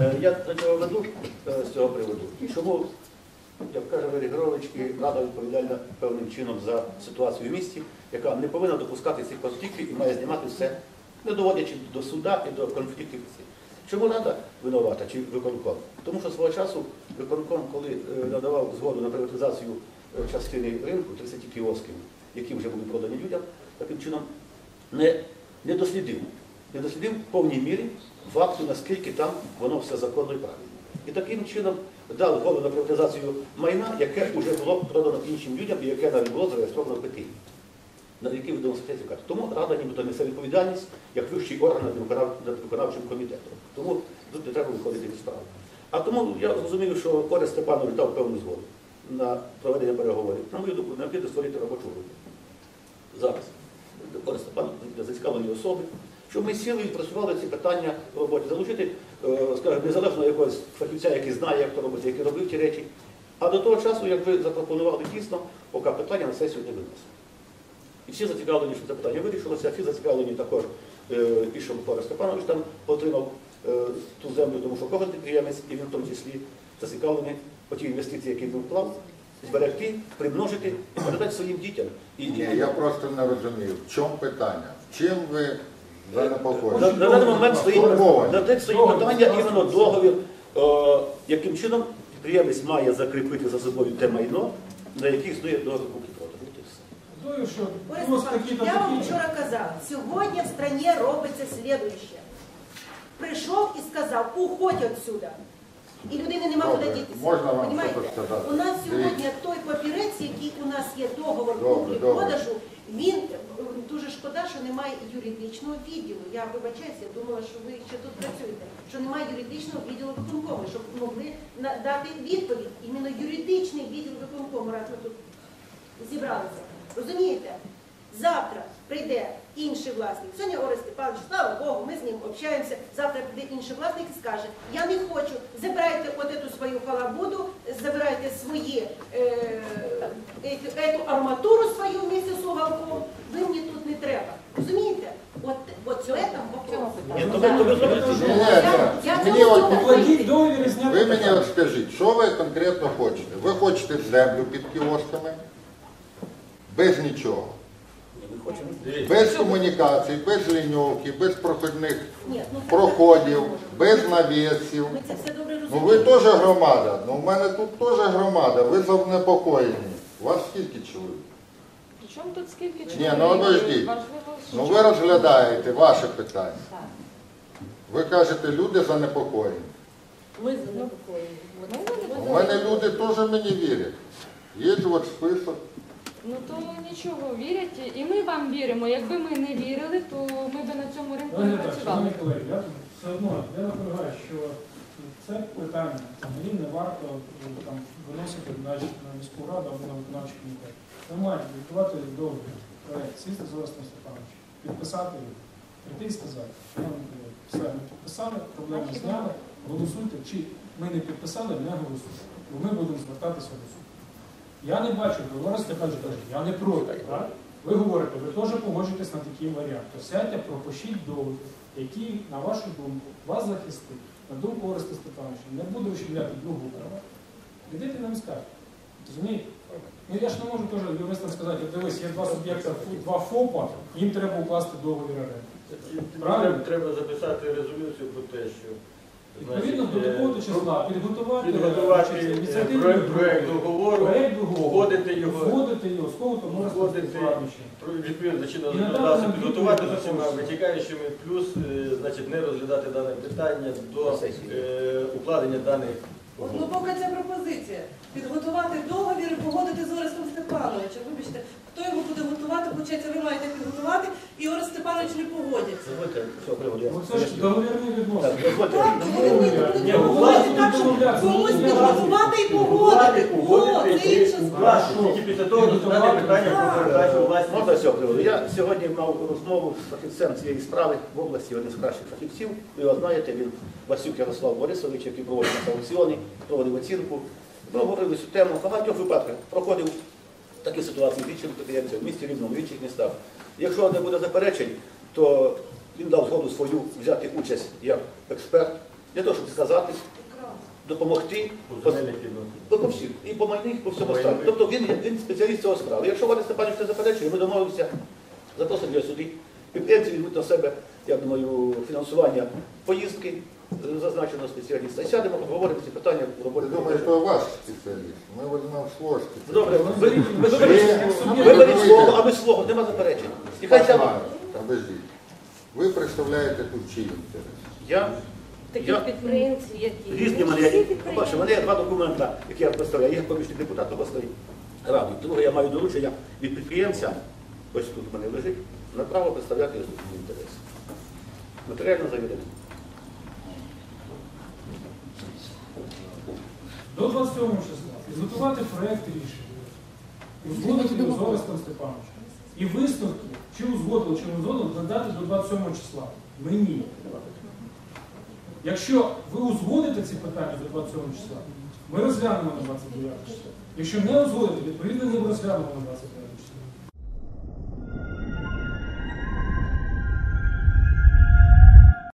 Е, Я до цього веду е, з цього приводу. Чому, як каже Валерій Григорович, і Рада відповідальна певним чином за ситуацію в місті, яка не повинна допускати цих конфліктів і має знімати все, не доводячи до суда і до конфліктів. Чому Рада винувата чи виконком? Тому що свого часу виконком, коли е, надавав згоду на приватизацію частини ринку, 30 кіосків, які вже були продані людям, таким чином не, не дослідив. Не дослідив в повній мірі факту, наскільки там воно все законно і правильно. І таким чином дав згоду на приватизацію майна, яке вже було продано іншим людям і яке навіть було зареєстровано в на який видано сертифікат. Тому Рада нібито несе відповідальність як вищий орган над виконавчим комітетом. Тому тут не треба виходити від справи. А тому я зрозумів, що Коля Степанович дав певну згоду на проведення переговорів. На мою думку, необхідно створити робочу групу. Зараз. Коля Степанович, зацікавлені особи, щоб ми сіли і працювали ці питання в роботі, залучити, е, скажімо, незалежно якогось фахівця, який знає, як то робити, який робив ті речі. А до того часу, як ви запропонували дійсно, поки питання на сесію не винесли. І всі зацікавлені, щоб це питання вирішилося, всі зацікавлені також, е, і Микола Степанович там отримав е, ту землю, тому що кожен підприємець, і він в тому числі зацікавлений по ті інвестиції, які він вклав, зберегти, примножити передати своїм дітям. І, Ні, я просто не розумію, в чому питання? В Чим ви на, на даний момент стоїть, на даний стоїть питання іменно договір, е, яким чином підприємець має закріпити за собою те майно, на яких існує договір купівлі-продажу. От і все. Думаю, що Борис просто Степанович, такі-то я вам такі. вчора казав, сьогодні в стране робиться следующее. Прийшов і сказав, уходь отсюда. І людини нема Добре, куди дітися. можна вам Понімаєте? щось сказати? У нас сьогодні Дивіться. той папірець, який у нас є договор Добре, куплі добре. продажу, він е, дуже шкода, що немає юридичного відділу. Я вибачаюся, я думала, що ви ще тут працюєте. Що немає юридичного відділу виконкому, щоб могли на- дати відповідь. Іменно юридичний відділ виконкому, раз ми тут зібралися. Розумієте? Завтра прийде інший власник. Сьогодні Орест Степанович, слава Богу, ми з ним общаємося. Завтра прийде інший власник і скаже, я не хочу, забирайте от свою халабуду, забирайте свої, е, ету арматуру свою вместе з уголком, ви мені тут не треба. Розумієте? От, от цього. Ви мені от скажіть, що ви конкретно хочете? Ви хочете землю під кіосками? Без нічого. Без комунікацій, без ліньовки, без проходних ну, проходів, без навісів. Ми це все добре Ну ви теж громада. Ну в мене тут теж громада. Ви занепокоєні. У вас скільки чоловік? Причому тут скільки Ні, ну, подождіть. Ну ви розглядаєте ваше питання. Ви кажете, люди занепокоєні. Ми занепокоєні. У мене люди теж мені вірять. Є от список. Ну то нічого, вірять, і ми вам віримо. Якби ми не вірили, то ми б на цьому ринку не працювали. колеги, я тут все одно я наполягаю, що це питання там, мені не варто е, там, виносити значить, на міську раду або на виконавчий комітет. Ви маєте відбувати договір, проект, сісти з Орестом Степановичем, підписати його, прийти і сказати, колеги, все, ми підписали, проблеми зняли, голосуйте, чи ми не підписали, не голосуйте. Бо ми будемо звертатися до суду. Я не бачу, Орест Степанович каже, я не проти. Так? Ви говорите, ви теж погоджуєтесь на такий варіант. То сядьте, пропишіть договір, який, на вашу думку, вас захистить, на думку Ореста Степановича, не буде ущемляти другу права. Ідите нам скажете. Розумієте? Ну я ж не можу теж юристам сказати, дивись, є два суб'єкта, два ФОПа, їм треба укласти договір оренди. Правильно? Треба записати резолюцію про те, що Відповідно до е, такого числа підготувати, підготувати значить, е, ініціативну проект, договору, проект договору, вводити його, вводити його, з кого то можна Вводити. Відповідно до чинного І надати законодавства нам підготувати з відповідь усіма також. витікаючими, плюс е, значить, не розглядати дане питання до е, укладення даних Ну, угод. поки це пропозиція. Підготувати договір і погодити з Орестом Степановичем. Вибачте, хто його буде готувати, получається, ви маєте підготувати, і Орест Степанович не погодиться. Дозвольте, цього приводу я Ну договірні відносини. Так, Ну, ви не Ні, не ну, так, що домовлятися, комусь підготувати і погодити. О, Погодити це інша справа. Тільки після того розглядати питання про передачу Можна цього приводу? Я сьогодні мав розмову з фахівцем цієї справи в області, один з кращих фахівців. Ви його знаєте, він Васюк Ярослав Борисович, який проводив на аукціоні, проводив оцінку. Ми говорили цю тему в багатьох випадках. Проходив такі ситуації в інших підприємців, в місті Рівному, в інших містах. Якщо не буде заперечень, то він дав згоду свою взяти участь як експерт для того, щоб сказати, допомогти По по всіх, і по майних, по всьому По справі. майних. Тобто він, він спеціаліст цього справи. Якщо Валерій Степанович не заперечує, ми домовимося, запросимо його сюди. Підприємці візьмуть на себе, я думаю, фінансування поїздки зазначеного спеціаліста. Сядемо, обговоримо ці питання в роботі. Думаю, что ваш специалист. Мы возьмем свой специалист. Добре, ви, ви, ви, Ви- виберіть- виберіть свого, а ми свого, нема заперечень. І хай сяде. Пашманов, Подождите. Вы тут чий інтерес? Я Таких Я- підприємців, як різні мене, я, побачив, в мене є два документи, які я представляю. Я є помічник депутата обласної ради. Друге, я маю доручення від підприємця, ось тут в мене лежить, на право представляти інтереси. Матеріально заведено. До 27 числа підготувати проєкт рішення, узгодити його з Орестом Степановичем. І висновки, чи узгодили, чи не узгодили, надати до 27 числа. Мені. Якщо ви узгодите ці питання до 27 числа, ми розглянемо на 29 числа. Якщо не узгодите, відповідно не розглянемо на 29 числа.